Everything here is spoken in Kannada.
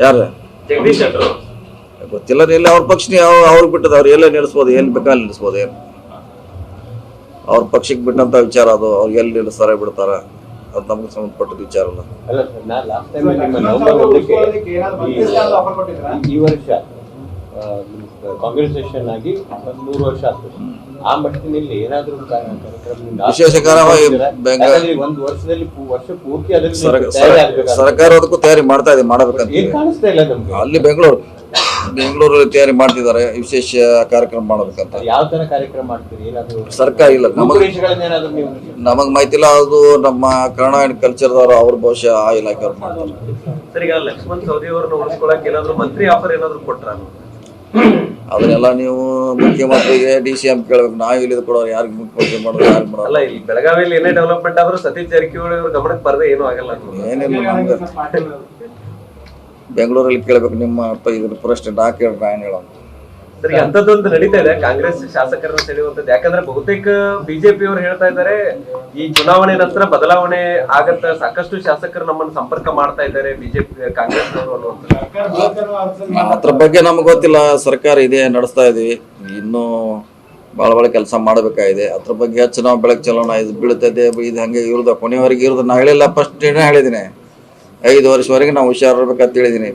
ಯಾರು? ಗೊತ್ತಿಲ್ಲ ಎಲ್ಲಿ ಅವ್ರ ಪಕ್ಷ ಅವ್ರು ಅವ್ರಿಗೆ ಬಿಟ್ಟದ ಅವ್ರು ಎಲ್ಲ ನಿಲ್ಲಿಸ್ಬೋದು ಎಲ್ಲಿ ಬೇಕಾದ್ರೆ ನಿಲ್ಲಿಸ್ಬೋದು ಏನು? ಅವ್ರ ಪಕ್ಷಕ್ಕೆ ಬಿಟ್ಟಂತ ವಿಚಾರ ಅದು ಅವ್ರಿಗೆ ಎಲ್ಲಿ ನಿಲ್ಲಿಸ್ತಾರೆ ಬಿಡ್ತಾರ? ಅದು ನಮ್ಗೆ ಸಂಬಂಧಪಟ್ಟದ ವಿಚಾರ ಅಲ್ಲ ಈ ವರ್ಷ ಕಾಂಗ್ರೆಸೇಷನ್ ಆಗಿ ಒಂದು ಮೂರು ವರ್ಷ ಆಗ್ತದೆ ಆ ಮಟ್ಟಿನಲ್ಲಿ ಏನಾದರೂ ವಿಶೇಷ? ಬೆಂಗ- ಒಂದು ವರ್ಷದಲ್ಲಿ ವರ್ಷ ಪೂರ್ತಿ ಅದಕ್ಕೆ ತಯಾರಿ ಸರ- ಸರ್ಕಾರ ಅದಕ್ಕೂ ತಯಾರಿ ಮಾಡ್ತಾ ಇದೆ ಮಾಡಬೇಕಂತ ಕಾಣಿಸ್ತಾ ಇಲ್ಲ ನಮ್ಗೆ? ಅಲ್ಲಿ ಬೆಂಗಳೂರು ಬೆಂಗಳೂರಲ್ಲಿ ತಯಾರಿ ಮಾಡ್ತಿದ್ದಾರೆ ವಿಶೇಷ ಕಾರ್ಯಕ್ರಮ ಮಾಡಬೇಕಂತ. ಯಾವ ತರ ಕಾರ್ಯಕ್ರಮ ಮಾಡ್ತೀರಿ? ಏನಾದ್ರು ಸರ್ಕಾರ ಇಲ್ಲ ನಮಗ್ ನಮಗ್ ಮಾಹಿತಿ ಇಲ್ಲ ಅದು ನಮ್ಮ ಕನ್ನಡ ಅಂಡ್ ಕಲ್ಚರ್ದವರು ಅವ್ರ ಬಹುಶಃ ಆ ಇಲಾಖೆಯವ್ರು ಮಾಡ್ತಾರೆ. ಸರ್ ಈಗ ಲಕ್ಷ್ಮಣ್ ಸೌದಿ ಅವರನ್ನು ಉಳಿಸ್ಕೊಳಕ್ ಏನಾದ್ರು ಮಂತ್ರಿ ಆಫರ್ ಏನಾದ್ರು ಕೊಟ್ರ ಅದನ್ನೆಲ್ಲ ನೀವು ಮುಖ್ಯಮಂತ್ರಿಗೆ ಡಿ ಸಿ ಎಂ ಕೇಳ್ಬೇಕು. ನಾವು ಇಲ್ಲಿ ಕೊಡೋರು? ಯಾರಿಗೆ ಮುಖ್ಯಮಂತ್ರಿ ಮಾಡೋದು ಯಾರು ಮಾಡೋಲ್ಲ ಅಲ್ಲ ಇಲ್ಲಿ ಬೆಳಗಾವಿಯಲ್ಲಿ ಏನೇ ಡೆವಲಪ್ಮೆಂಟ್ ಆದ್ರೂ ಸತೀಶ್ ಜಾರಕಿಹೊಳಿ ಅವ್ರ ಗಮನಕ್ಕೆ ಬರದೆ ಏನೂ ಆಗಲ್ಲ. ಏನಿಲ್ಲ ನಮ್ಗೆ. ಬೆಂಗಳೂರಲ್ಲಿ ಕೇಳ್ಬೇಕು ನಿಮ್ಮ ಅಪ್ಪ ಇದ್ರ ಪ್ರೆಸಿಡೆಂಟ್ ಡಾಕ್ ಕೇಳ್ರಿ ನಾ ಹೇಳೋದು. ಅಂತದೊಂದು ನಡೀತಾ ಇದೆ. ಕಾಂಗ್ರೆಸ್ ಶಾಸಕರನ್ನ ಸೆಳೆಯುವಂತದ್ದು ಯಾಕಂದ್ರೆ ಬಹುತೇಕ ಬಿಜೆಪಿ ಅವರು ಹೇಳ್ತಾ ಇದ್ದಾರೆ, ಈ ಚುನಾವಣೆ ನಂತರ ಬದಲಾವಣೆ ಆಗತ್ತ ಸಾಕಷ್ಟು ಶಾಸಕರು ನಮ್ಮನ್ನು ಸಂಪರ್ಕ ಮಾಡ್ತಾ ಇದ್ದಾರೆ ಬಿಜೆಪಿ ಕಾಂಗ್ರೆಸ್ ಅದ್ರ ಬಗ್ಗೆ ನಮ್ಗೆ ಗೊತ್ತಿಲ್ಲ. ಸರ್ಕಾರ ಇದೆ, ನಡೆಸ್ತಾ ಇದೀವಿ. ಇನ್ನು ಭಾಳ ಭಾಳ ಕೆಲಸ ಮಾಡಬೇಕಾಗಿದೆ. ಅದ್ರ ಬಗ್ಗೆ ಹೆಚ್ಚು ನಾವು ಬೆಳಕು ಚಲೋಣ ಇದು ಬೀಳ್ತದೆ ಇದು ಹಂಗೆ ಇರೋದು. ಕೊನೆಯವರೆಗೆ ಇರೋದು ನಾ ಹೇಳಿಲ್ಲ. ಫಸ್ಟ್ ಹೇಳಿದ್ದೀನಿ. ಐದು ವರ್ಷವರೆಗೆ ನಾವು ಹುಷಾರಿರ್ಬೇಕಂತ ಹೇಳಿದ್ದೀನಿ.